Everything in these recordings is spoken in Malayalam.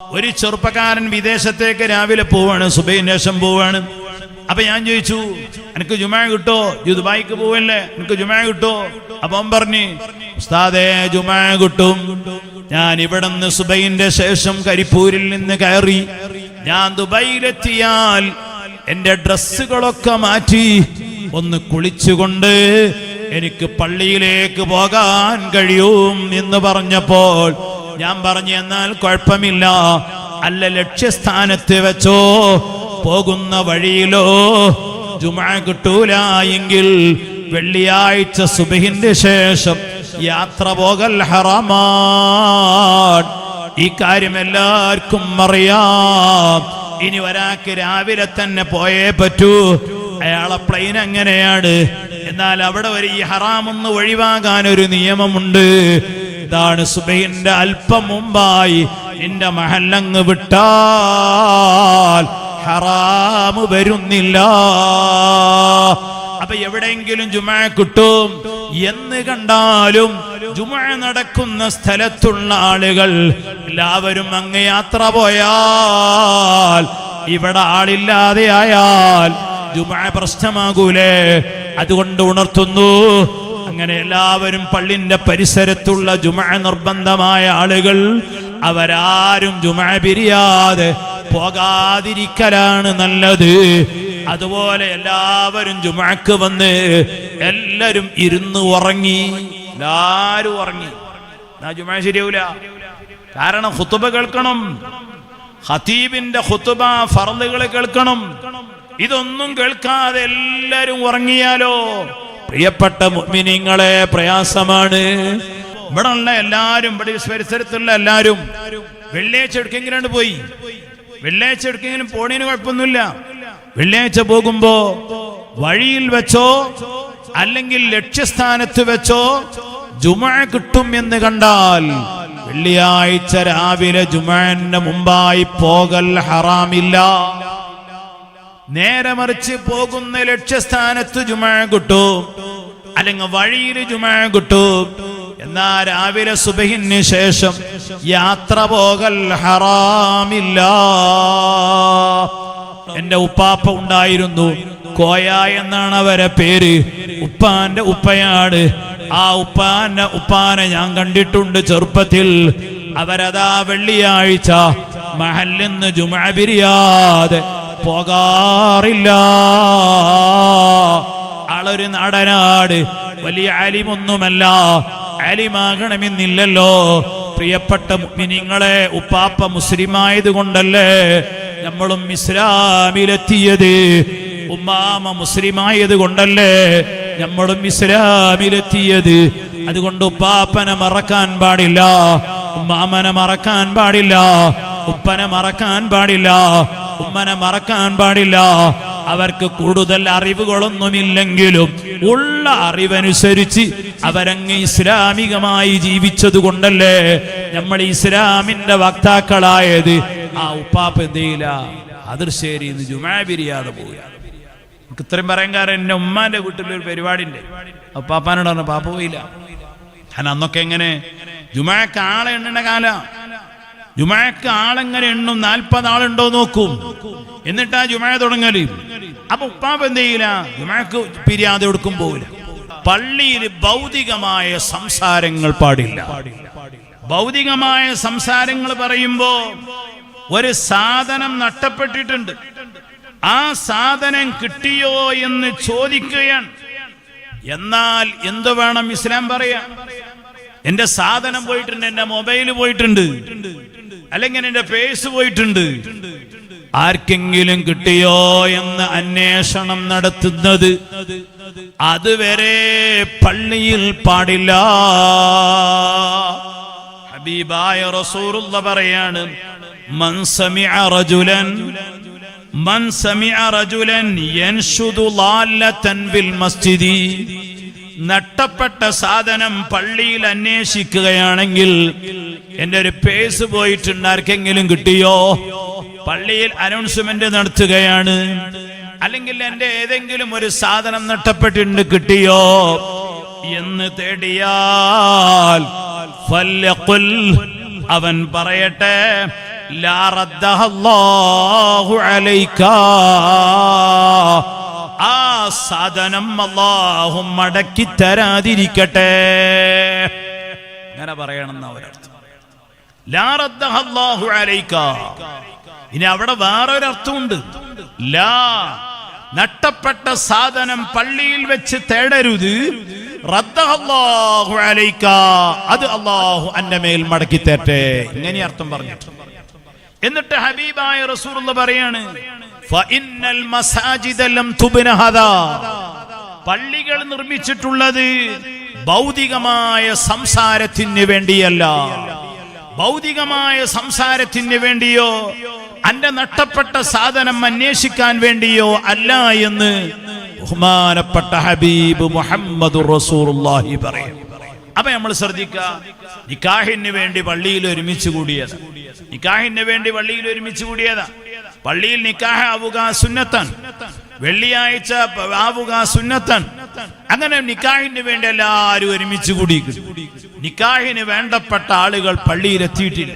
ഒരു ചെറുപ്പക്കാരൻ വിദേശത്തേക്ക് രാവിലെ പോവാണ് സുബൈന് ശേഷം പോവാണ്. അപ്പൊ ഞാൻ ചോദിച്ചു എനിക്ക് ജുമാ കിട്ടോ? ദുബായിക്ക് പോവല്ലേ? എനിക്ക് ജുമാ കിട്ടോ? അപ്പൊ പറഞ്ഞു ഉസ്താദേ ജുമാ കിട്ടും. ഞാൻ ഇവിടെ നിന്ന് സുബൈന്റെ ശേഷം കരിപ്പൂരിൽ നിന്ന് കയറി. ഞാൻ ദുബായിലെത്തിയാൽ എന്റെ ഡ്രസ്സുകളൊക്കെ മാറ്റി ഒന്ന് കുളിച്ചുകൊണ്ട് എനിക്ക് പള്ളിയിലേക്ക് പോകാൻ കഴിയും എന്ന് പറഞ്ഞപ്പോൾ ഞാൻ പറഞ്ഞു എന്നാൽ കുഴപ്പമില്ല. അല്ല ലക്ഷ്യസ്ഥാനത്ത് വെച്ചോ പോകുന്ന വഴിയിലോ ജുമാ കിട്ടൂല എങ്കിൽ വെള്ളിയാഴ്ച സുബഹിന്റെ ശേഷം യാത്ര പോകൽ ഹറാമാൻ ഈ കാര്യം എല്ലാവർക്കും അറിയാം. ഇനി ഒരാൾക്ക് രാവിലെ തന്നെ പോയേ പറ്റൂ. അയാളെ പ്ലെയിൻ അങ്ങനെയാണ് എന്നാൽ അവിടെ ഒരു ഈ ഹറാമൊന്ന് ഒഴിവാകാൻ ഒരു നിയമമുണ്ട്. ഇതാണ് സുബൈന്റെ അല്പം മുമ്പായി. നിന്റെ മഹല്ലങ്ങ് വിട്ടാൽ ഹറാമ് വരുന്നില്ല. അപ്പൊ എവിടെയെങ്കിലും ജുമ കിട്ടും? എന്ന് കണ്ടാലും ജുമ നടക്കുന്ന സ്ഥലത്തുള്ള ആളുകൾ എല്ലാവരും അങ്ങ് യാത്ര പോയാൽ ഇവിടെ ആളില്ലാതെ ആയാൽ ജുമ പ്രശ്നമാകൂലേ. അതുകൊണ്ട് ഉണർത്തുന്നു. അങ്ങനെ എല്ലാവരും പള്ളിന്റെ പരിസരത്തുള്ള ജുമാ നിർബന്ധമായ ആളുകൾ അവരാരും ജുമാ പിരിയാതെ പോകാതിരിക്കലാണ് നല്ലത്. അതുപോലെ എല്ലാവരും ജുമാക്ക് വന്ന് എല്ലാരും ഇരുന്ന് ഉറങ്ങി. എല്ലാരും ഉറങ്ങി. എന്നാ ജുമാ ശരിയാവൂല? കാരണം ഹുത്തുബ കേൾക്കണം. ഹതീബിന്റെ ഹുത്തുബ ഫറലുകൾ കേൾക്കണം. ഇതൊന്നും കേൾക്കാതെ എല്ലാരും ഉറങ്ങിയാലോ? പ്രിയപ്പെട്ട മുഅ്മിനീങ്ങളെ പ്രയാസമാണ്. ഇവിടെ ഉള്ള എല്ലാരും ഇവിടെ പരിസരത്തുള്ള എല്ലാരും വെള്ളിയാഴ്ച എടുക്കെങ്കിലും പോയി? വെള്ളിയാഴ്ച എടുക്കെങ്കിലും പോണേന് കുഴപ്പമൊന്നുമില്ല. വെള്ളിയാഴ്ച പോകുമ്പോ വഴിയിൽ വെച്ചോ അല്ലെങ്കിൽ ലക്ഷ്യസ്ഥാനത്ത് വെച്ചോ ജുമ കിട്ടും എന്ന് കണ്ടാൽ വെള്ളിയാഴ്ച രാവിലെ ജുമാന്റെ മുമ്പായി പോകൽ ഹറാമില്ല. നേരെ മറിച്ച് പോകുന്ന ലക്ഷ്യസ്ഥാനത്ത് ജുമാ കിട്ടും. അല്ലെങ്കിൽ വഴിയിൽ ജുമാ കിട്ടും. എന്നാ രാവിലെ സുബഹിന് ശേഷം യാത്ര പോകൽ ഹറാമില്ല. എന്റെ ഉപ്പാപ്പ ഉണ്ടായിരുന്നു. കോയ എന്നാണ് അവരെ പേര്. ഉപ്പാന്റെ ഉപ്പയാണ്. ആ ഉപ്പാന്റെ ഉപ്പാനെ ഞാൻ കണ്ടിട്ടുണ്ട് ചെറുപ്പത്തിൽ. അവരതാ വെള്ളിയാഴ്ച മഹലിന്ന് ജുമാ പിരിയാതെ പോകാറില്ല. ആളൊരു നടനാട് വലിയ അലിമൊന്നുമല്ല. അലിമാകണമെന്നില്ലല്ലോ. പ്രിയപ്പെട്ട നിങ്ങളെ ഉപ്പാപ്പ മുസ്ലിമായത് കൊണ്ടല്ലേ നമ്മളും ഇസ്ലാമിലെത്തിയത്? ഉമ്മാമ മുസ്ലിമായത് കൊണ്ടല്ലേ നമ്മളും ഇസ്ലാമിലെത്തിയത്? അതുകൊണ്ട് ഉപ്പാപ്പനെ മറക്കാൻ പാടില്ല ഉമ്മാമനെ മറക്കാൻ പാടില്ല ഉപ്പനെ മറക്കാൻ പാടില്ല. ഉമ്മനെ മറക്കാൻ പാടില്ല. അവർക്ക് കൂടുതൽ അറിവുകളൊന്നുമില്ലെങ്കിലും ഉള്ള അറിവനുസരിച്ച് അവരങ്ങ് ഇസ്ലാമികമായി ജീവിച്ചത് കൊണ്ടല്ലേ നമ്മൾ ഇസ്ലാമിന്റെ വക്താക്കളായത്? ആ ഉപ്പാപ്പ എന്തെയില്ല അതിർശ്ശേരി ഇന്ന് ജുമാ പിരിയാതെ പോവുക നമുക്ക് ഇത്രയും പറയാൻ കാരണം എന്റെ ഉമ്മാന്റെ വീട്ടിലൊരു പരിപാടിന്റെ പാപ്പാനോട് പറഞ്ഞു പാപ്പ പോയില്ല. ഞാൻ അന്നൊക്കെ എങ്ങനെ? ജുമാക്ക് ആളെ എണ്ണണ കാല. ജുമാക്ക് ആളെങ്ങനെ എണ്ണും? നാൽപ്പത് ആളുണ്ടോ നോക്കും. എന്നിട്ടാ ജുമായ തുടങ്ങൽ. അപ്പൊ ഉപ്പാപ്പ എന്ത് ചെയ്യില്ല ജുമാക്ക് പിരിയാതെ എടുക്കും പോവില്ല. പള്ളിയിൽ ഭൗതികമായ സംസാരങ്ങൾ പാടില്ല. ഭൗതികമായ സംസാരങ്ങൾ പറയുമ്പോ ഒരു സാധനം നഷ്ടപ്പെട്ടിട്ടുണ്ട്. ആ സാധനം കിട്ടിയോ എന്ന് ചോദിക്കുകയാണ്. എന്നാൽ എന്തു വേണം ഇസ്ലാം പറയാ എന്റെ സാധനം പോയിട്ടുണ്ട് എന്റെ മൊബൈൽ പോയിട്ടുണ്ട് അല്ലെങ്കിൽ എന്റെ പേഴ്സ് പോയിട്ടുണ്ട്. ആർക്കെങ്കിലും കിട്ടിയോ എന്ന് അന്വേഷണം നടത്തുന്നത് അതുവരെ പള്ളിയിൽ പാടില്ല. ഹബീബായ റസൂറുള്ള പറയാണ് മൻ അറജുലൻ റജുലൻ മൻ സമിഅ റജുലൻ യൻഷുദു ളാല്ലതൻ ബിൽ മസ്ജിദി. നഷ്ടപ്പെട്ട സാധനം പള്ളിയിൽ അന്വേഷിക്കുകയാണെങ്കിൽ എന്റെ ഒരു പേസ് പോയിട്ടുണ്ട്. ആർക്കെങ്കിലും കിട്ടിയോ? പള്ളിയിൽ അനൗൺസ്മെന്റ് നടത്തുകയാണ്. അല്ലെങ്കിൽ എന്റെ ഏതെങ്കിലും ഒരു സാധനം നഷ്ടപ്പെട്ടിട്ടുണ്ട് കിട്ടിയോ? എന്ന് തേടിയാൽ അവൻ പറയട്ടെ ലാ റദ്ദഹ അല്ലാഹു അലൈക. ആ സാധനം അല്ലാഹു മടക്കി തരാതിരിക്കട്ടെ. അങ്ങനെ പറയണം ഇനി അവിടെ വേറൊരർത്ഥമുണ്ട്. ലാ നട്ടപ്പെട്ട സാധനം പള്ളിയിൽ വെച്ച് തേടരുത്. അത് അള്ളാഹു അന്റെ മേൽ മടക്കി തേട്ടെ. ഇങ്ങനെ അർത്ഥം പറഞ്ഞിട്ടുണ്ട്. എന്നിട്ട് ഹബീബായ റസൂലുള്ള പറയാണ് പള്ളികൾ നിർമ്മിച്ചിട്ടുള്ളത് ഭൗതികമായ സംസാരത്തിന് വേണ്ടിയല്ല. ഭൗതികമായ സംസാരത്തിന് വേണ്ടിയോ അന്റെ നഷ്ടപ്പെട്ട സാധനം അന്വേഷിക്കാൻ വേണ്ടിയോ അല്ല എന്ന് ബഹുമാനപ്പെട്ട ഹബീബ് മുഹമ്മദ് പറയും. അപ്പൊ നമ്മൾ ശ്രദ്ധിക്കുക നിക്കാഹിന് വേണ്ടി പള്ളിയിൽ ഒരുമിച്ച് കൂടിയതാ. നിക്കാഹിന് വേണ്ടി പള്ളിയിൽ ഒരുമിച്ച് കൂടിയതാ. പള്ളിയിൽ നിക്കാഹ ആവുക സുന്നത്തൻ. വെള്ളിയാഴ്ച ആവുക സുന്നത്തൻ. അങ്ങനെ നിക്കാഹിന് വേണ്ടി എല്ലാവരും ഒരുമിച്ച് കൂടി നിക്കാഹിന് വേണ്ടപ്പെട്ട ആളുകൾ പള്ളിയിൽ എത്തിയിട്ടില്ല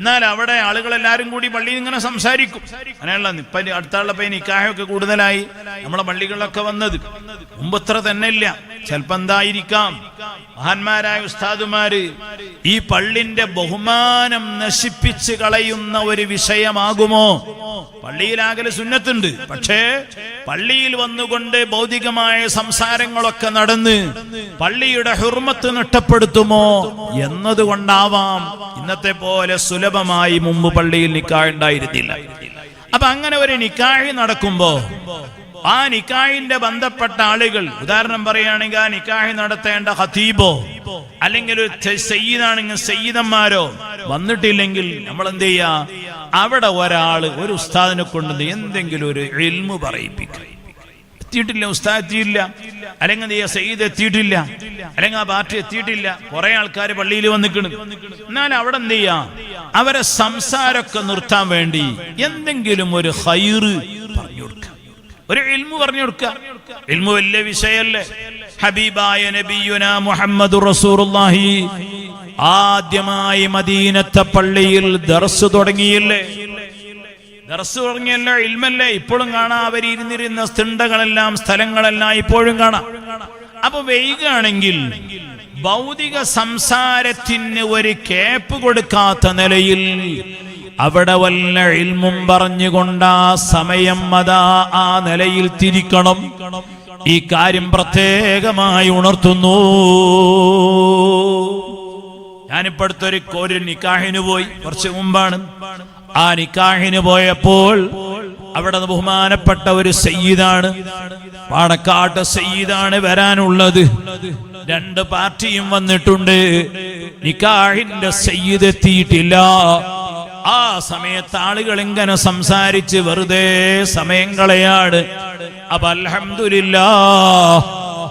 എന്നാൽ അവിടെ ആളുകൾ എല്ലാവരും കൂടി പള്ളിയിൽ ഇങ്ങനെ സംസാരിക്കും. അങ്ങനെയുള്ള ഇപ്പം അടുത്തുള്ള പൈ നിക്കാഹൊക്കെ കൂടുതലായി. നമ്മളെ പള്ളികളിലൊക്കെ വന്നത്. മുമ്പത്ര തന്നെ ഇല്ല ചിലപ്പോ എന്തായിരിക്കാം? മഹാന്മാരായ ഉസ്താദുമാര് ഈ പള്ളിന്റെ ബഹുമാനം നശിപ്പിച്ച് കളയുന്ന ഒരു വിഷയമാകുമോ? പള്ളിയിലാകലെ സുന്നത്തുണ്ട്. പക്ഷേ പള്ളിയിൽ വന്നുകൊണ്ട് ഭൗതികമായ സംസാരങ്ങളൊക്കെ നടന്ന് പള്ളിയുടെ ഹുർമത്ത് നഷ്ടപ്പെടുത്തുമോ എന്നതുകൊണ്ടാവാം ഇന്നത്തെ പോലെ സുലഭമായി മുമ്പ് പള്ളിയിൽ നിക്കാഹ് ഉണ്ടായിരുന്നില്ല. അപ്പൊ അങ്ങനെ ഒരു നിക്കാഹ് നടക്കുമ്പോ ആ നിക്കാഹിന്റെ ബന്ധപ്പെട്ട ആളുകൾ ഉദാഹരണം പറയുകയാണെങ്കിൽ ആ നിക്കാഹ് നടത്തേണ്ട ഹതീബോ അല്ലെങ്കിൽ ഒരു സയ്യിദാണെങ്കിൽ സയ്യിദന്മാരോ വന്നിട്ടില്ലെങ്കിൽ നമ്മൾ എന്ത് ചെയ്യാ അവിടെ ഒരാൾ ഒരു ഉസ്താദിനെ കൊണ്ട് എന്തെങ്കിലും ഒരു എൽമു പറയിപ്പിക്കുക എത്തിയിട്ടില്ല ഉസ്താദ് എത്തിയില്ല അല്ലെങ്കിൽ നീ സയ്യിദ് എത്തിയിട്ടില്ല അല്ലെങ്കിൽ ആ പാർട്ടി എത്തിയിട്ടില്ല. കുറെ ആൾക്കാർ പള്ളിയിൽ വന്നിക്കണ്. എന്നാൽ അവിടെ എന്ത് ചെയ്യാ? അവരെ സംസാരമൊക്കെ നിർത്താൻ വേണ്ടി എന്തെങ്കിലും ഒരു ഹൈറ് പറഞ്ഞു കൊടുക്കുക. ഒരു ഇൽമു പറഞ്ഞു കൊടുക്കുക. ഇൽമു വലിയ വിഷയല്ലേ ഹബീബായ നബിയുന മുഹമ്മദ് റസൂറുല്ലാഹി ആദ്യമായി മദീനത്തെ പള്ളിയിൽ ദർസ് തുടങ്ങിയില്ലേ? ദർസ് തുടങ്ങിയല്ലോ ഇൽമല്ലേ? ഇപ്പോഴും കാണാം. അവർ ഇരുന്നിരുന്ന സ്ഥിണ്ടകളെല്ലാം സ്ഥലങ്ങളെല്ലാം ഇപ്പോഴും കാണാം. അപ്പൊ വൈകാണെങ്കിൽ ഭൗതിക സംസാരത്തിന് ഒരു കേപ്പ് കൊടുക്കാത്ത നിലയിൽ അവിടെ വല്ല ഇൽമും പറഞ്ഞുകൊണ്ട് ആ സമയം അതാ ആ നിലയിൽ തിരിക്കണം. ഈ കാര്യം പ്രത്യേകമായി ഉണർത്തുന്നു. ഞാനിപ്പടുത്തൊരു ഒരു നിക്കാഹിന് പോയി. കുറച്ച് മുമ്പാണ്. ആ നിക്കാഹിന് പോയപ്പോൾ അവിടെ ബഹുമാനപ്പെട്ട ഒരു സയ്യിദാണ്. പാണക്കാട്ട് സയ്യിദാണ് വരാനുള്ളത്. രണ്ട് പാർട്ടിയും വന്നിട്ടുണ്ട്. നിക്കാഹിന്റെ സയ്യിദ് എത്തിയിട്ടില്ല. ആ സമയത്ത് ആളുകൾ ഇങ്ങനെ സംസാരിച്ച് വെറുതെ സമയം കളയാണ്. അപ്പൊ അലഹമില്ല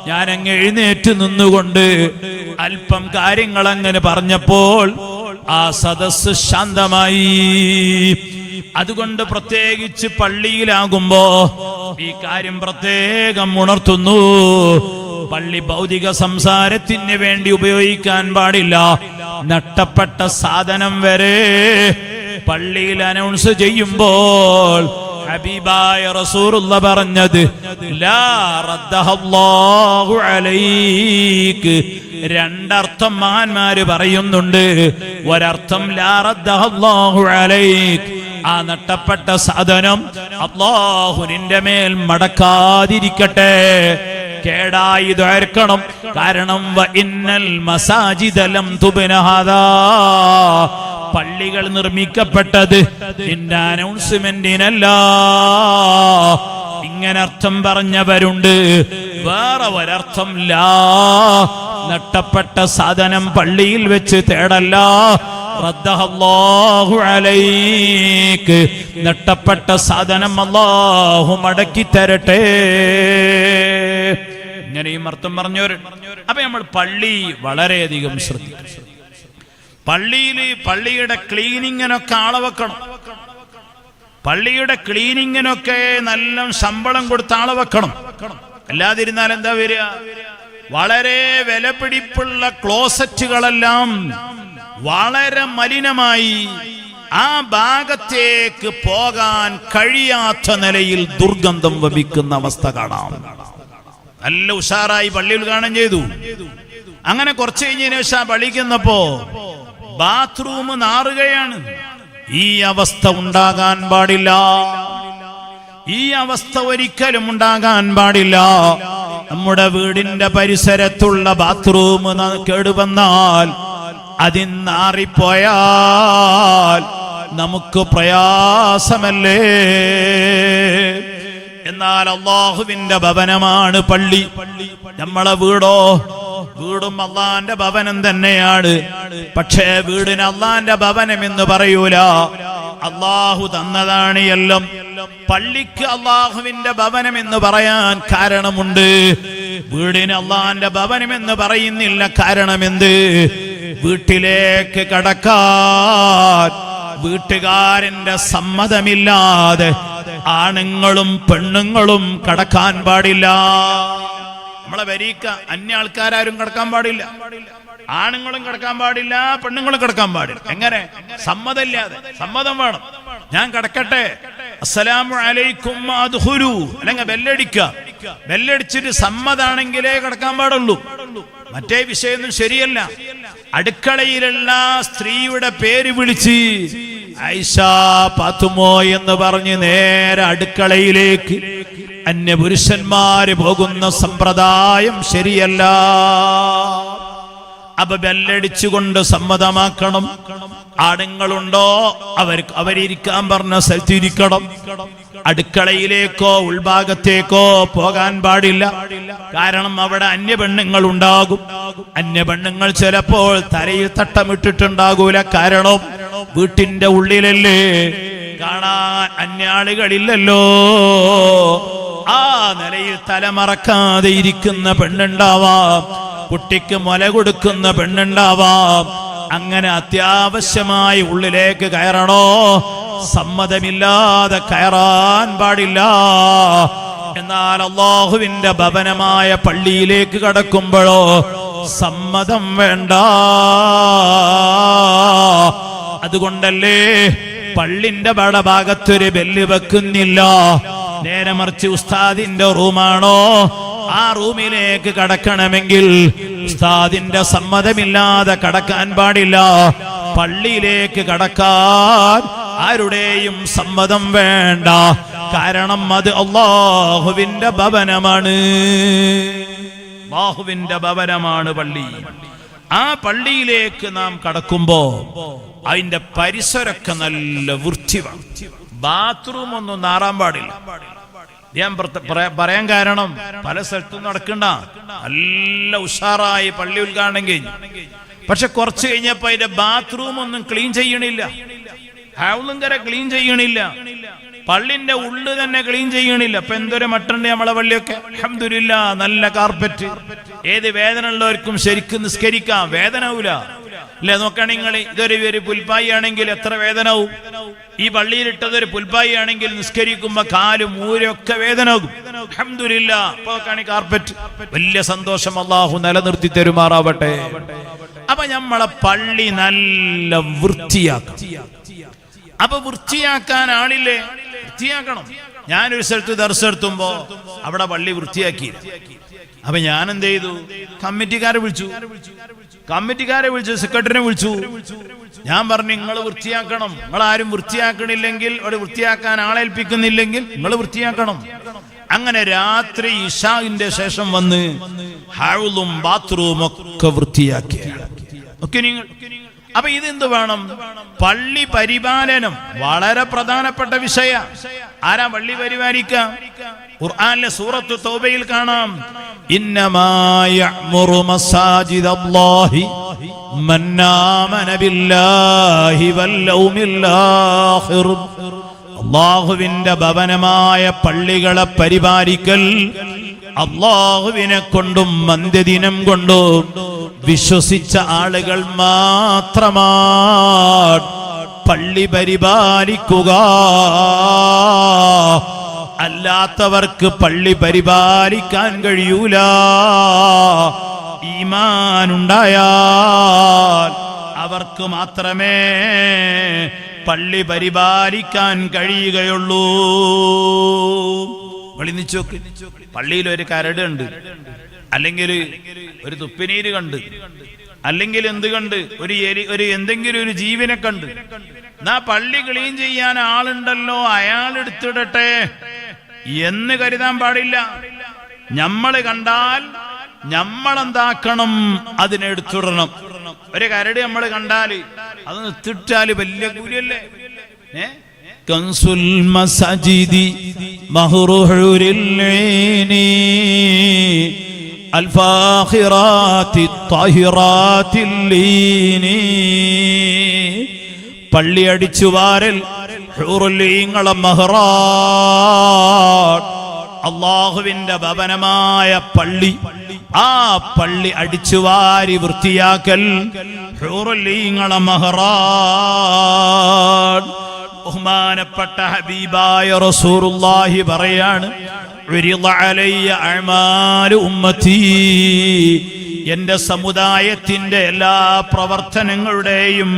ഞാൻ അങ്ങ് എഴുന്നേറ്റ് നിന്നുകൊണ്ട് അല്പം കാര്യങ്ങൾ അങ്ങനെ പറഞ്ഞപ്പോൾ ആ സദസ് ശാന്തമായി. അതുകൊണ്ട് പ്രത്യേകിച്ച് പള്ളിയിലാകുമ്പോ ഈ കാര്യം പ്രത്യേകം ഉണർത്തുന്നു. പള്ളി ഭൗതിക സംസാരത്തിന് വേണ്ടി ഉപയോഗിക്കാൻ പാടില്ല. നട്ടപ്പെട്ട സാധനം വരെ പള്ളിയിൽ അനൗൺസ് ചെയ്യുമ്പോൾ ഹബീബായ റസൂറുള്ള പറഞ്ഞത് രണ്ടർത്ഥം മഹാന്മാര് പറയുന്നുണ്ട് ഒരർത്ഥം ലാ റദ്ദഹല്ലാഹു അലൈക്ക്. ആ നട്ടപ്പെട്ട സാധനം അള്ളാഹുനിന്റെ മേൽ മടക്കാതിരിക്കട്ടെ. കേടായി ദ്വാർക്കണം കാരണം ഇന്നൽ മസാജിദലം തുബനഹാദാ പള്ളികൾ നിർമ്മിക്കപ്പെട്ടത് നിന്റെ അനൗൺസ്മെന്റിനല്ല. ഇങ്ങനെ അർത്ഥം പറഞ്ഞവരുണ്ട്. വേറെ ഒരർത്ഥം ലാ നട്ടപ്പെട്ട സാധനം പള്ളിയിൽ വെച്ച് തേടല്ല. നട്ടപ്പെട്ട സാധനം അല്ലാഹു മടക്കി തരട്ടെ. ഇങ്ങനെയും അർത്ഥം പറഞ്ഞവർ അപ്പൊ നമ്മൾ പള്ളി വളരെയധികം ശ്രദ്ധിക്കും പള്ളിയിൽ പള്ളിയുടെ ക്ലീനിങ്ങിനൊക്കെ ആളെ വെക്കണം പള്ളിയുടെ ക്ലീനിങ്ങിനൊക്കെ നല്ല ശമ്പളം കൊടുത്ത് ആളെ വെക്കണം അല്ലാതിരുന്നാൽ എന്താ വരിക? വളരെ വിലപിടിപ്പുള്ള ക്ലോസറ്റുകളെല്ലാം വളരെ മലിനമായി ആ ഭാഗത്തേക്ക് പോകാൻ കഴിയാത്ത നിലയിൽ ദുർഗന്ധം വമിക്കുന്ന അവസ്ഥ കാണാം. നല്ല ഉഷാറായി പള്ളിയിൽ ഉദ്ഘാടനം ചെയ്തു. അങ്ങനെ കുറച്ച് കഴിഞ്ഞതിന് ശേഷം ആ പള്ളിക്കുന്നപ്പോ ബാത്റൂം നാറുകയാണ്. ഈ അവസ്ഥ ഉണ്ടാകാൻ പാടില്ല. ഈ അവസ്ഥ ഒരിക്കലും ഉണ്ടാകാൻ പാടില്ല. നമ്മുടെ വീടിന്റെ പരിസരത്തുള്ള ബാത്റൂം കേടുവന്നാൽ അതിന്നാറിപ്പോയാൽ നമുക്ക് പ്രയാസമല്ലേ? എന്നാൽ അള്ളാഹുവിന്റെ ഭവനമാണ് പള്ളി. നമ്മളെ വീടോ? വീടും അള്ളാന്റെ ഭവനം തന്നെയാണ്. പക്ഷേ വീടിന് അള്ളാന്റെ ഭവനം എന്ന് പറയൂല. അള്ളാഹു തന്നതാണ് എല്ലാം. പള്ളിക്ക് അള്ളാഹുവിന്റെ ഭവനം എന്ന് പറയാൻ കാരണമുണ്ട്. വീടിന് അള്ളാന്റെ ഭവനം എന്ന് പറയുന്നില്ല കാരണമെന്ത്? വീട്ടിലേക്ക് കടക്കാൻ വീട്ടുകാരന്റെ സമ്മതമില്ലാതെ ആണുങ്ങളും പെണ്ണുങ്ങളും കടക്കാൻ പാടില്ല. നമ്മളെ വരീക്ക അന്യ ആൾക്കാരും കടക്കാൻ പാടില്ല. ആണുങ്ങളും കിടക്കാൻ പാടില്ല പെണ്ണുങ്ങളും കിടക്കാൻ പാടില്ല. എങ്ങനെ? സമ്മതമില്ലാതെ. സമ്മതം വേണം. ഞാൻ കിടക്കട്ടെ. അസ്സലാമു അലൈക്കും അല്ലെങ്കിൽ ബെല്ലടിക്ക ബെല്ലടിച്ചിട്ട് സമ്മതാണെങ്കിലേ കിടക്കാൻ പാടുള്ളൂ. മറ്റേ വിഷയമൊന്നും ശരിയല്ല. അടുക്കളയിലുള്ള സ്ത്രീയുടെ പേര് വിളിച്ച് ഐഷ പാത്തുമോ എന്ന് പറഞ്ഞ് നേരെ അടുക്കളയിലേക്ക്. അന്യപുരുഷന്മാര് പോകുന്ന സമ്പ്രദായം ശരിയല്ല. അപ്പൊ ബെല്ലടിച്ചുകൊണ്ട് സമ്മതമാക്കണം. ആണുങ്ങളുണ്ടോ? അവർ അവരിക്കാൻ പറഞ്ഞ സ്ഥലത്തിരിക്കണം. അടുക്കളയിലേക്കോ ഉൾഭാഗത്തേക്കോ പോകാൻ പാടില്ല. കാരണം അവിടെ അന്യ പെണ്ണുങ്ങൾ ഉണ്ടാകും അന്യ പെണ്ണുങ്ങൾ ചിലപ്പോൾ തലയിൽ തട്ടമിട്ടിട്ടുണ്ടാകൂല. കാരണം വീട്ടിന്റെ ഉള്ളിലല്ലേ? കാണാൻ അന്യാളികളില്ലല്ലോ. ആ നിലയിൽ തലമറക്കാതെ ഇരിക്കുന്ന പെണ്ണുണ്ടാവാം. കുട്ടിക്ക് മുല കൊടുക്കുന്ന പെണ്ണുണ്ടാവാം. അങ്ങനെ അത്യാവശ്യമായി ഉള്ളിലേക്ക് കയറണോ? സമ്മതമില്ലാതെ കയറാൻ പാടില്ല. എന്നാൽ അള്ളാഹുവിന്റെ ഭവനമായ പള്ളിയിലേക്ക് കടക്കുമ്പോഴോ സമ്മതം വേണ്ട. അതുകൊണ്ടല്ലേ പള്ളിന്റെ വടഭാഗത്തൊരു ബെല്ല് വെക്കുന്നില്ല? നേരെ മറിച്ച് ഉസ്താദിന്റെ റൂമാണോ? ആ റൂമിലേക്ക് കടക്കണമെങ്കിൽ ഉസ്താദിന്റെ സമ്മതമില്ലാതെ കടക്കാൻ പാടില്ല. പള്ളിയിലേക്ക് കടക്കാൻ ആരുടെയും സമ്മതം വേണ്ട. കാരണം അത് അള്ളാഹുവിന്റെ ഭവനമാണ്. ബാഹുവിന്റെ ഭവനമാണ് പള്ളി. ആ പള്ളിയിലേക്ക് നാം കടക്കുമ്പോ അതിന്റെ പരിസരമൊക്കെ നല്ല വൃത്തി ബാത്റൂം ഒന്നും നാറാൻ പാടില്ല. ഞാൻ പറയാൻ കാരണം പല സ്ഥലത്തും നടക്കണ്ട. നല്ല ഉഷാറായി പള്ളി ഉദ്ഘാടനം കഴിഞ്ഞു. പക്ഷെ കുറച്ച് കഴിഞ്ഞപ്പോ അതിന്റെ ബാത്റൂം ഒന്നും ക്ലീൻ ചെയ്യണില്ല. ഹൗലുങ്കര ക്ലീൻ ചെയ്യണില്ല. പള്ളിന്റെ ഉള്ളു തന്നെ ക്ലീൻ ചെയ്യണില്ല. അപ്പൊ എന്തൊരു മട്ടുണ്ട് നമ്മളെ പള്ളിയൊക്കെ? അഹമ്മദില്ല നല്ല കാർപ്പറ്റ്. ഏത് വേദന ഉള്ളവർക്കും ശരിക്കും നിസ്കരിക്കാം. വേദനവൂല അല്ലെ നോക്കണ നിങ്ങൾ ഇതൊരു ഒരു പുൽപ്പായി ആണെങ്കിൽ എത്ര വേദനവും. ഈ പള്ളിയിലിട്ടത് ഒരു പുൽപ്പായി ആണെങ്കിൽ നിസ്കരിക്കുമ്പോ കാലും ഊരൊക്കെ വേദനവും അൽഹംദുലില്ല അപ്പൊ കാർപ്പറ്റ്. വലിയ സന്തോഷം അള്ളാഹു നിലനിർത്തി തരുമാറാവട്ടെ. അപ്പൊ നമ്മളെ പള്ളി നല്ല വൃത്തിയാക്കണം അപ്പൊ വൃത്തിയാക്കാൻ ആളില്ലേ? വൃത്തിയാക്കണം. ഞാനൊരു സ്ഥലത്ത് ദർശനത്തുമ്പോ അവിടെ പള്ളി വൃത്തിയാക്കി അപ്പൊ ഞാൻ എന്ത് ചെയ്തു? കമ്മിറ്റിക്കാരെ വിളിച്ചു. കമ്മിറ്റിക്കാരെ വിളിച്ചു സെക്രട്ടറിനെ വിളിച്ചു. ഞാൻ പറഞ്ഞു നിങ്ങൾ വൃത്തിയാക്കണം. നിങ്ങൾ ആരും വൃത്തിയാക്കണില്ലെങ്കിൽ അവിടെ വൃത്തിയാക്കാൻ ആളേൽപ്പിക്കുന്നില്ലെങ്കിൽ നിങ്ങൾ വൃത്തിയാക്കണം. അങ്ങനെ രാത്രി ഇഷാവിന്റെ ശേഷം വന്ന് ഹൗളും ബാത്റൂമൊക്കെ വൃത്തിയാക്കി. നിങ്ങൾ. അപ്പൊ ഇതെന്ത് വേണം? പള്ളി പരിപാലനം വളരെ പ്രധാനപ്പെട്ട വിഷയ. ആരാ പള്ളി പരിപാലിക്ക? ഖുർആാനിലെ സൂറത്ത് തൗബയിൽ കാണാം. ഇന്നമായ മസാജിദ് അല്ലാഹി മന്നാമന ബില്ലാഹി വല്ലൗമിൽ ആഖിർ അള്ളാഹുവിന്റെ ഭവനമായ പള്ളികളെ പരിപാലിക്കൽ അള്ളാഹുവിനെ കൊണ്ടും മന്ദ്യദിനം കൊണ്ടും വിശ്വസിച്ച ആളുകൾ മാത്രമാണ്. പള്ളി പരിപാലിക്കുക. അല്ലാത്തവർക്ക് പള്ളി പരിപാലിക്കാൻ കഴിയൂല. ഈമാനുണ്ടായാൽ അവർക്ക് മാത്രമേ പള്ളി പരിപാലിക്കാൻ കഴിയുകയുള്ളൂ. വിളിച്ചോക്ക് പള്ളിയിൽ ഒരു കരട് ഉണ്ട് അല്ലെങ്കിൽ ഒരു തുപ്പിനീര് കണ്ട്. അല്ലെങ്കിൽ എന്ത് കണ്ട്? ഒരു എരി ഒരു എന്തെങ്കിലും ഒരു ജീവനെ കണ്ട്. എന്നാ പള്ളി ക്ലീൻ ചെയ്യാൻ ആളുണ്ടല്ലോ അയാൾ എടുത്തിടട്ടെ. എന്ന് കരുതാൻ പാടില്ല. ഞമ്മൾ കണ്ടാൽ ഞമ്മളെന്താക്കണം അതിനെടുത്തിടണം ഒരു കരട് നമ്മൾ കണ്ടാൽ അത് നിർത്തിട്ടാൽ വലിയ കൂലിയല്ലേ? ഏ കൻസുൽ മസജിദി മഹ്റുഹുരിൽ ഈനി الفاخرات الطاهرات الليني പള്ളി അടിച്ചു വാരൽ ഹൂറുല്ലീങ്ങളെ മഹ്റാ അള്ളാഹുവിന്റെ ഭവനമായ പള്ളി ആ പള്ളി അടിച്ചു വാരി വൃത്തിയാക്കൽ ഹൂറുല്ലീങ്ങളെ മഹ്റാ ബഹുമാനപ്പെട്ട ഹബീബായ റസൂറുല്ലാഹി പറയാണ് എന്റെ സമുദായത്തിന്റെ എല്ലാ പ്രവർത്തനങ്ങളുടെയും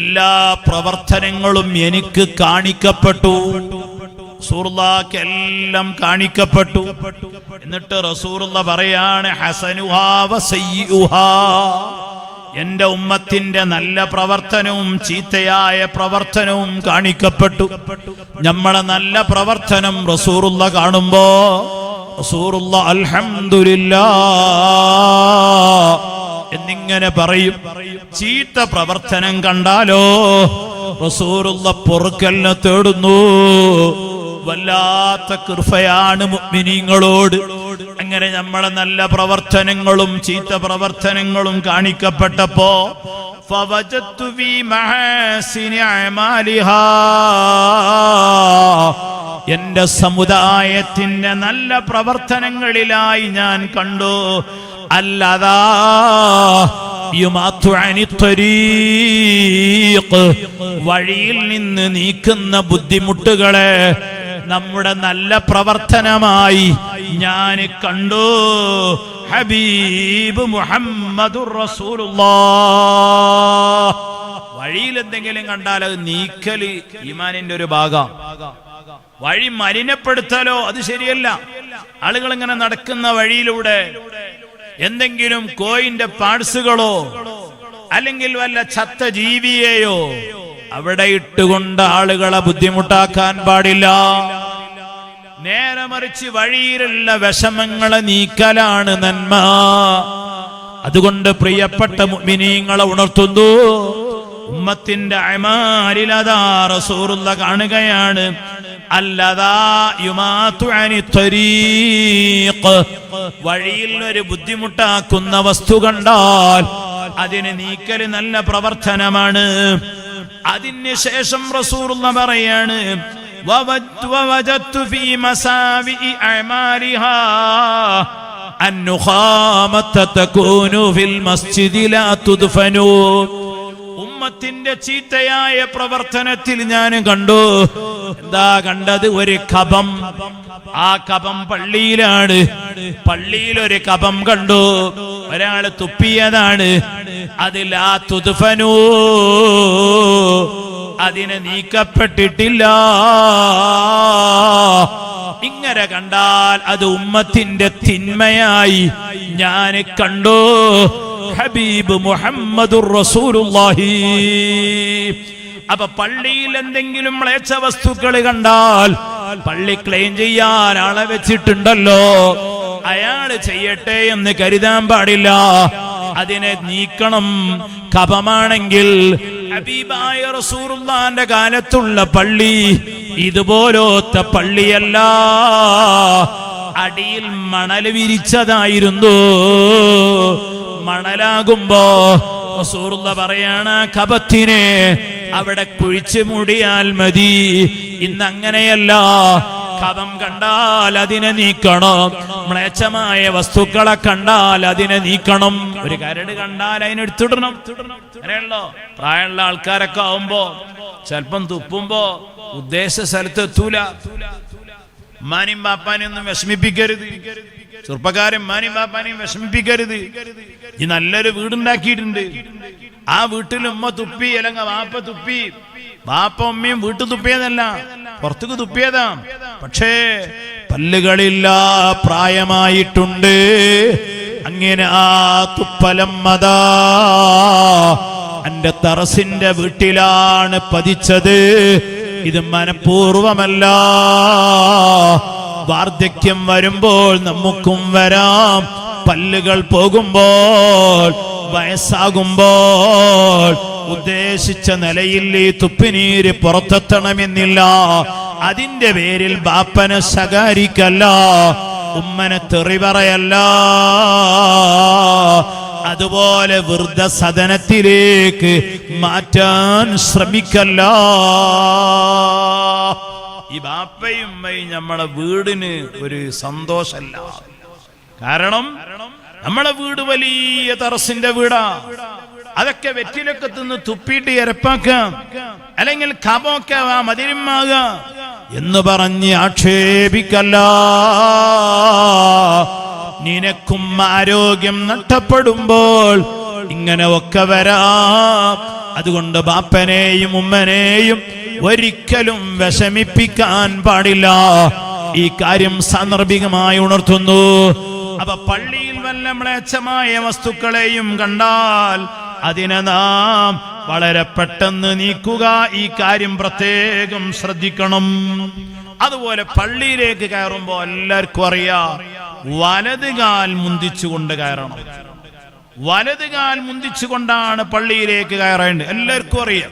എല്ലാ പ്രവർത്തനങ്ങളും എനിക്ക് കാണിക്കപ്പെട്ടു. റസൂറുള്ളാക്ക് എല്ലാം കാണിക്കപ്പെട്ടു. എന്നിട്ട് റസൂറുള്ള പറയാണ് ഹസനുഹാ എന്റെ ഉമ്മത്തിന്റെ നല്ല പ്രവർത്തനവും ചീത്തയായ പ്രവർത്തനവും കാണിക്കപ്പെട്ടു. നമ്മളെ നല്ല പ്രവർത്തനം റസൂറുള്ള കാണുമ്പോ റസൂറുള്ള അൽഹമില്ല എന്നിങ്ങനെ പറയും. ചീത്ത പ്രവർത്തനം കണ്ടാലോ റസൂറുള്ള പൊറുക്കലിനെ തേടുന്നു. വല്ലാത്ത കൃപയാണ് മുഅ്മിനീങ്ങളോട്. അങ്ങനെ നമ്മളെ നല്ല പ്രവർത്തനങ്ങളും ചീത്ത പ്രവർത്തനങ്ങളും കാണിക്കപ്പെട്ടപ്പോ എന്റെ സമുദായത്തിന്റെ നല്ല പ്രവർത്തനങ്ങളിലായി ഞാൻ കണ്ടു. അല്ലതാ വഴിയിൽ നിന്ന് നീക്കുന്ന ബുദ്ധിമുട്ടുകളെ നമ്മുടെ നല്ല പ്രവർത്തനമായി ഞാൻ കണ്ടു. ഹബീബ് റസൂലുള്ളാഹ്. വഴിയിൽ എന്തെങ്കിലും കണ്ടാൽ അത് നീക്കൽ ഈമാനിന്റെ ഒരു ഭാഗം. വഴി മലിനപ്പെടുത്തലോ അത് ശരിയല്ല. ആളുകൾ ഇങ്ങനെ നടക്കുന്ന വഴിയിലൂടെ എന്തെങ്കിലും കോയിന്റെ പാഴ്സുകളോ അല്ലെങ്കിൽ വല്ല ചത്ത ജീവിയെയോ അവിടെ ഇട്ടുകൊണ്ട് ആളുകളെ ബുദ്ധിമുട്ടാക്കാൻ പാടില്ല. നേരെ മറിച്ച് വഴിയിലുള്ള വിഷമങ്ങളെ നീക്കലാണ് നന്മ. അതുകൊണ്ട് പ്രിയപ്പെട്ട മുഅ്മിനീങ്ങളെ ഉണർത്തുന്നു. ഉമ്മത്തിന്റെ അമാരിലതാ റസൂറുള്ള കാണുകയാണ്. വഴിയിൽ ഒരു ബുദ്ധിമുട്ടാക്കുന്ന വസ്തു കണ്ടാൽ അതിന് നീക്കൽ നല്ല പ്രവർത്തനമാണ്. അതിന് ശേഷം റസൂറുള്ള പറയാണ് ووجدت ووجدت في مساوئ أعمالها النخامة تكون في المسجد لا تدفن ഉമ്മത്തിന്റെ ചീത്തയായ പ്രവർത്തനത്തിൽ ഞാൻ കണ്ടു. എന്താ കണ്ടത്? ഒരു കപം. ആ കപം പള്ളിയിലാണ്. പള്ളിയിൽ ഒരു കപം കണ്ടു. ഒരാൾ തുപ്പിയതാണ്. അതിൽ ആ തുതുഫനൂ. അതിനെ നീക്കപ്പെട്ടിട്ടില്ല. ഇങ്ങനെ കണ്ടാൽ അത് ഉമ്മത്തിന്റെ തിന്മയായി ഞാൻ കണ്ടു. ഹബീബ് മുഹമ്മദുർ റസൂലുള്ളാഹി. അപ്പൊ പള്ളിയിൽ എന്തെങ്കിലും മ്ലേച്ഛ വസ്തുക്കൾ കണ്ടാൽ പള്ളി ക്ലെയിം ചെയ്യാൻ ആളെ വെച്ചിട്ടുണ്ടല്ലോ. അയാൾ ചെയ്യട്ടെ എന്ന് കരുതാൻ പാടില്ല. അതിനെ നീക്കണം. കപമാണെങ്കിൽ ഹബീബായ റസൂലുള്ളാന്റെ കാലത്തുള്ള പള്ളി ഇതുപോലത്തെ പള്ളിയല്ല. അടിയിൽ മണൽ വിരിച്ചതായിരുന്നു. മണലാകുമ്പോ റസൂറുള്ള പറയാണ് കപത്തിനെ അവിടെ കുഴിച്ചു മൂടിയാൽ മതി. ഇന്ന് അങ്ങനെയല്ല കണ്ടാൽ അതിനെ നീക്കണം. മ്ലേച്ഛമായ വസ്തുക്കളെ കണ്ടാൽ അതിനെ നീക്കണം. ഒരു കരട് കണ്ടാൽ അതിനെടുത്തിടണം അങ്ങനെയല്ലോ. പ്രായമുള്ള ആൾക്കാരൊക്കെ ആവുമ്പോ ചിലപ്പം തുപ്പുമ്പോ ഉദ്ദേശ സ്ഥലത്ത് എത്തൂല ഉമ്മാനും ഒന്നും വിഷമിപ്പിക്കരുത്. ചെറുപ്പക്കാരൻ മാനിയും ബാപ്പാനെയും വിഷമിപ്പിക്കരുത്. ഈ നല്ലൊരു വീടുണ്ടാക്കിയിട്ടുണ്ട്. ആ വീട്ടിൽ ഉമ്മ തുപ്പി അല്ലെങ്കിൽ വാപ്പ തുപ്പി വാപ്പ ഉമ്മയും വീട്ടിൽ തുപ്പിയതല്ല പുറത്തേക്ക് തുപ്പിയതാ. പക്ഷേ പല്ലുകളില്ല പ്രായമായിട്ടുണ്ട്. അങ്ങനെ ആ തുപ്പലം മതാ എന്റെ തറസിന്റെ വീട്ടിലാണ് പതിച്ചത്. ഇത് മനഃപൂർവമല്ല വാർദ്ധക്യം വരുമ്പോൾ നമുക്കും വരാം. പല്ലുകൾ പോകുമ്പോൾ വയസ്സാകുമ്പോൾ ഉദ്ദേശിച്ച നിലയിൽ ഈ തുപ്പിനീര് പുറത്തെത്തണമെന്നില്ല. അതിന്റെ പേരിൽ ബാപ്പനെ ശകാരിക്കല്ല ഉമ്മനെ തെറി പറയല്ല. അതുപോലെ വൃദ്ധസദനത്തിലേക്ക് മാറ്റാൻ ശ്രമിക്കല്ല. ഈ ബാപ്പയും ഉമ്മയും നമ്മളെ വീടിന് ഒരു സന്തോഷമല്ല കാരണം നമ്മളെ വീട് വലിയ തറസിന്റെ വീടാ. അതൊക്കെ വെറ്റിലൊക്കെ തിന്ന് തുപ്പിയിട്ട് ഇരപ്പാക്കാം. അല്ലെങ്കിൽ കാമോക്കാവാ മതിരുമാക എന്ന് പറഞ്ഞ് ആക്ഷേപിക്കല്ല. നിനക്കും ആരോഗ്യം നഷ്ടപ്പെടുമ്പോൾ ഇങ്ങനെ ഒക്കെ വരാം. അതുകൊണ്ട് ബാപ്പനെയും ഉമ്മനെയും ഒരിക്കലും വിഷമിപ്പിക്കാൻ പാടില്ല. ഈ കാര്യം സാന്ദർഭികമായി ഉണർത്തുന്നു. അപ്പൊ പള്ളിയിൽ വല്ല മ്ലേച്ഛമായ വസ്തുക്കളെയും കണ്ടാൽ അതിനെ നാം വളരെ പെട്ടെന്ന് നീക്കുക. ഈ കാര്യം പ്രത്യേകം ശ്രദ്ധിക്കണം. അതുപോലെ പള്ളിയിലേക്ക് കയറുമ്പോൾ എല്ലാവർക്കും അറിയാം വലത് കാൽ മുന്തിച്ചുകൊണ്ട് കയറണം. വലത് കാൽ മുന്തിച്ചുകൊണ്ടാണ് പള്ളിയിലേക്ക് കയറേണ്ടത്. എല്ലാവർക്കും അറിയാം.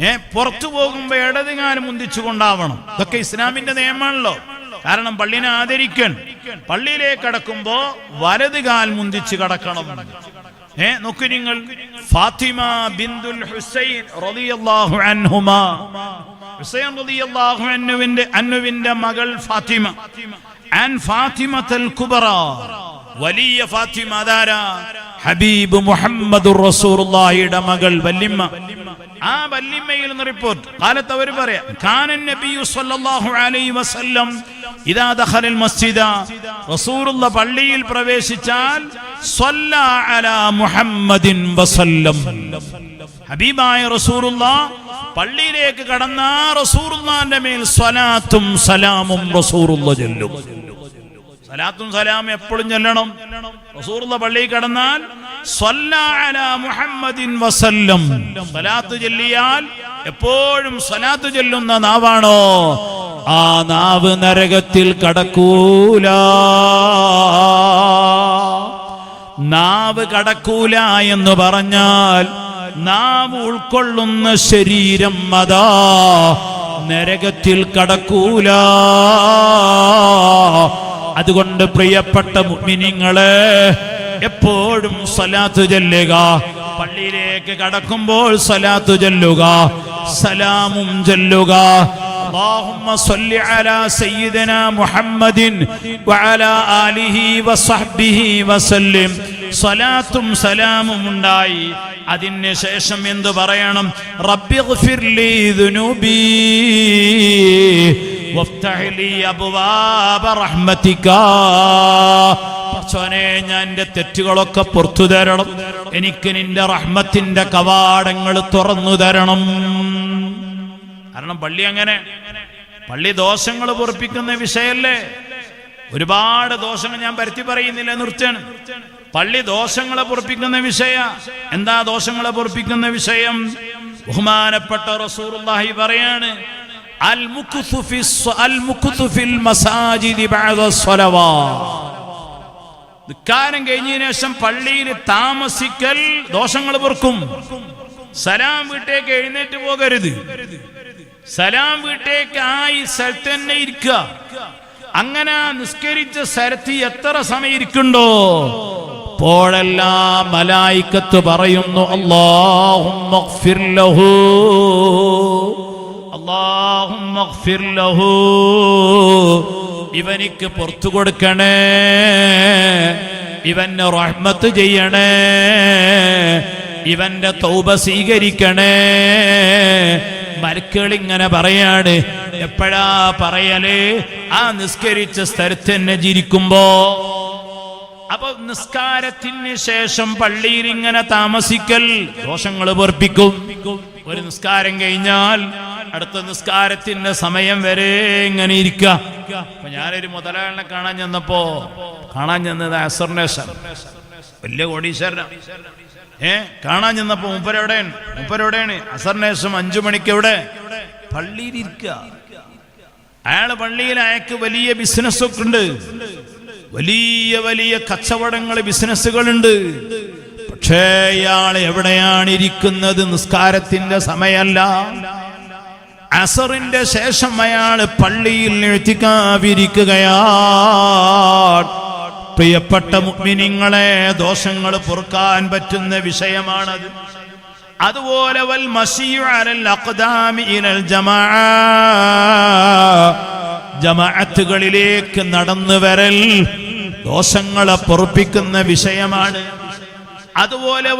ഏ പുറത്തു പോകുമ്പോ ഇടതുകാലം മുന്തിച്ചു കൊണ്ടാവണം ഇതൊക്കെ ഇസ്ലാമിന്റെ നിയമമാണല്ലോ. കാരണം പള്ളിനെ ആദരിക്കൻ. പള്ളിയിലേക്ക് കടക്കുമ്പോ വലത് കാൽ മുന്തിച്ച് കടക്കണം. ഏ നോക്കൂ നിങ്ങൾ. ഫാത്തിമ ബിന്ദുൽ ഹുസൈൻ റളിയല്ലാഹു ഹുസൈൻ റളിയല്ലാഹു അന്നുവിന്റെ മകൾ ഫാത്തിമ. ആൻ ഫാത്തിമത്തുൽ കുബറ വലിയ ഫാത്തിമ അതാരാ ഹബീബ് മുഹമ്മദ് റസൂലുള്ളാഹിയുടെ മകൾ വല്ലിമ്മ. ആ വല്ലിമ്മയിൽ നിന്ന് റിപ്പോർട്ട് കാലത്ത് അവർ പറയാം കാനൻ നബിയു സല്ലല്ലാഹു അലൈഹി വസല്ലം ഇദാ ദഖലൽ മസ്ജിദ. റസൂലുള്ള പള്ളിയിൽ പ്രവേശിച്ചാൽ സ്വല്ല അലാ മുഹമ്മദിൻ വസല്ലം. ഹബീബായ റസൂലുള്ള പള്ളിയിലേക്ക് കടന്ന റസൂറുള്ളാന്റെ മേൽ സ്വലാത്തും സലാമും റസൂറുള്ള ചൊല്ലും. സലാത്തും സലാം എപ്പോഴും ചൊല്ലണം. റസൂറുള്ള പള്ളിയിൽ കടന്നാൽ മുഹമ്മദിൻ വസല്ലം. സലാത്ത് ചൊല്ലിയാൽ എപ്പോഴും സലാത്ത് ചൊല്ലുന്ന നാവാണോ? ആ നാവ് നരകത്തിൽ കടക്കൂല. നാവ് കടക്കൂല എന്ന് പറഞ്ഞാൽ നാവ് ഉൾക്കൊള്ളുന്ന ശരീരം അതാ നരകത്തിൽ കടക്കൂല. അതുകൊണ്ട് പ്രിയപ്പെട്ട മുഅ്മിനീങ്ങളെ എപ്പോഴും സലാത്ത് ചൊല്ലുക. പള്ളിയിലേക്ക് കടക്കുമ്പോൾ സലാത്ത് ചൊല്ലുക. സലാമും ചൊല്ലുക. اللهم صل على سيدنا محمد وعلى آله وصحبه وسلم സ്വലാത്തും സലാമും ഉണ്ടായി അതിന് ശേഷം എന്തു പറയണം റബ്ബി ഗ്ഫിർലി ദുനൂബി വഫ്തഹ് ലി അബ്വാബ റഹ്മതിക പടച്ചോനെ ഞാൻ എൻ്റെ തെറ്റുകളൊക്കെ പുറത്തു തരണം എനിക്ക് നിന്റെ റഹ്മത്തിന്റെ കവാടങ്ങൾ തുറന്നു തരണം കാരണം പള്ളി അങ്ങനെ. പള്ളി ദോഷങ്ങൾ പൊറപ്പിക്കുന്ന വിഷയല്ലേ? ഒരുപാട് ദോഷങ്ങൾ ഞാൻ പരത്തി പറയുന്നില്ല നിർത്തണം. പള്ളി ദോഷങ്ങളെ പൊറപ്പിക്കുന്ന വിഷയ എന്താ ദോഷങ്ങളെ പൊറപ്പിക്കുന്ന വിഷയം? ബഹുമാനപ്പെട്ട റസൂർഹി പറയാണ് നിക്കാരം കഴിഞ്ഞതിന് ശേഷം പള്ളിയിൽ താമസിക്കൽ ദോഷങ്ങൾ പൊറുക്കും. സലാം വീട്ടേക്ക് എഴുന്നേറ്റ് പോകരുത്. സലാം വീട്ടേക്ക് ആ ഈ സ്ഥലത്ത് തന്നെ ഇരിക്കുക. അങ്ങനെ നിസ്കരിച്ച സ്ഥലത്ത് എത്ര സമയം ഇരിക്കണ്ടോ അപ്പോഴെല്ലാം മലായിക്കത്ത് പറയുന്നു അള്ളാഹു ഇവനിക്ക് പുറത്തു കൊടുക്കണേ. ഇവന് റഹ്മത്ത് ചെയ്യണേ. ഇവന്റെ തൗബ സ്വീകരിക്കണേ. മരുക്കൾ ഇങ്ങനെ പറയാണ്. എപ്പോഴാ പറയൽ? ആ നിസ്കരിച്ച സ്ഥലത്ത് തന്നെ ചിരിക്കുമ്പോ അപ്പൊ നിസ്കാരത്തിന് ശേഷം പള്ളിയിൽ ഇങ്ങനെ താമസിക്കൽ ദോഷങ്ങൾ വർപ്പിക്കും ഒരു നിസ്കാരം കഴിഞ്ഞാൽ അടുത്ത നിസ്കാരത്തിന്റെ സമയം വരെ ഇങ്ങനെ ഇരിക്ക. അപ്പൊ ഞാനൊരു മുതലാളിനെ കാണാൻ ചെന്നപ്പോ കാണാൻ ചെന്നത് അസർനേശൻ വലിയ കോടീശ്വരനാ. ഏ? കാണാൻ ചെന്നപ്പോ മുപ്പരെവിടെയാണ് മുപ്പരെവിടെയാണ് അസർനേശം അഞ്ചു മണിക്ക് എവിടെ? പള്ളിയിൽ ഇരിക്കുക അയാൾ പള്ളിയിൽ അയാൾക്ക് വലിയ ബിസിനസ് ഒക്കെ ഉണ്ട്. വലിയ വലിയ കച്ചവടങ്ങൾ ബിസിനസ്സുകളുണ്ട്. പക്ഷേ ഇയാൾ എവിടെയാണ് ഇരിക്കുന്നത്? നിസ്കാരത്തിന്റെ സമയമല്ല. അസറിന്റെ ശേഷം അയാൾ പള്ളിയിൽ എഴുത്തിക്കാവിരിക്കുകയാണ് പ്രിയപ്പെട്ട മുഗ്മിനിങ്ങളെ ദോഷങ്ങൾ പൊറുക്കാൻ പറ്റുന്ന വിഷയമാണത്. അതുപോലെ വൽ ജമാഅത്തുകളിലേക്ക് നടന്നു വരൽ ദോഷങ്ങളെ പൊറുപ്പിക്കുന്ന വിഷയമാണ്. അതുപോലെ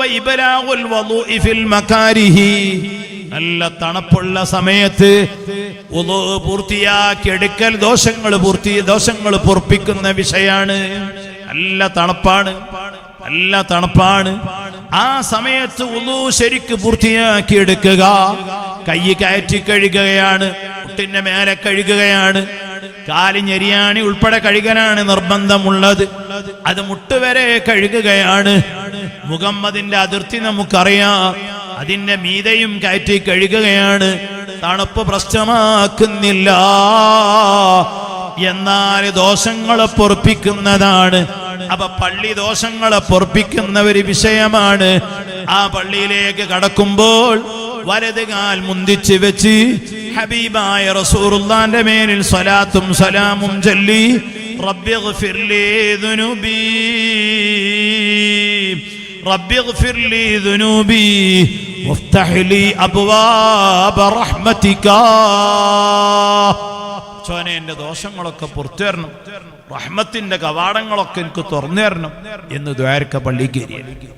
നല്ല തണുപ്പുള്ള സമയത്ത് പൂർത്തിയാക്കി എടുക്കൽ ദോഷങ്ങൾ പൂർത്തി ദോഷങ്ങൾ പൊറുപ്പിക്കുന്ന വിഷയാണ് നല്ല തണുപ്പാണ്. നല്ല തണുപ്പാണ്. ആ സമയത്ത് ഉളു ശരിക്ക് പൂർത്തിയാക്കി എടുക്കുക കൈ കയറ്റി കഴുകുകയാണ്. മുട്ടിന്റെ മേലെ കഴുകുകയാണ്. കാലി ഞെരിയാണി ഉൾപ്പെടെ കഴുകാനാണ് നിർബന്ധമുള്ളത്. അത് മുട്ടുവരെ കഴുകുകയാണ്. മുഖം അതിന്റെ അതിർത്തി നമുക്കറിയാം. അതിന്റെ മീതയും കയറ്റി കഴുകുകയാണ്. തണുപ്പ് പ്രശ്നമാക്കുന്നില്ല. എന്നാൽ ദോഷങ്ങളെ പൊറപ്പിക്കുന്നതാണ്. അപ്പൊ പള്ളി ദോഷങ്ങളെ പൊറപ്പിക്കുന്ന ഒരു വിഷയമാണ്. ആ പള്ളിയിലേക്ക് കടക്കുമ്പോൾ വലത് കാൽ മുന്തിച്ച് വെച്ച് ഹബീബായ റസൂറുല്ലാന്റെ മേലിൽ സ്വലാത്തും സലാമും ചൊല്ലി ചോനെ ദോഷങ്ങളൊക്കെ പുറത്തു തരണം റഹ്മത്തിന്റെ കവാടങ്ങളൊക്കെ എനിക്ക് തുറന്നു തരണം എന്ന് ദ്വാരക്ക പള്ളിക്കേരി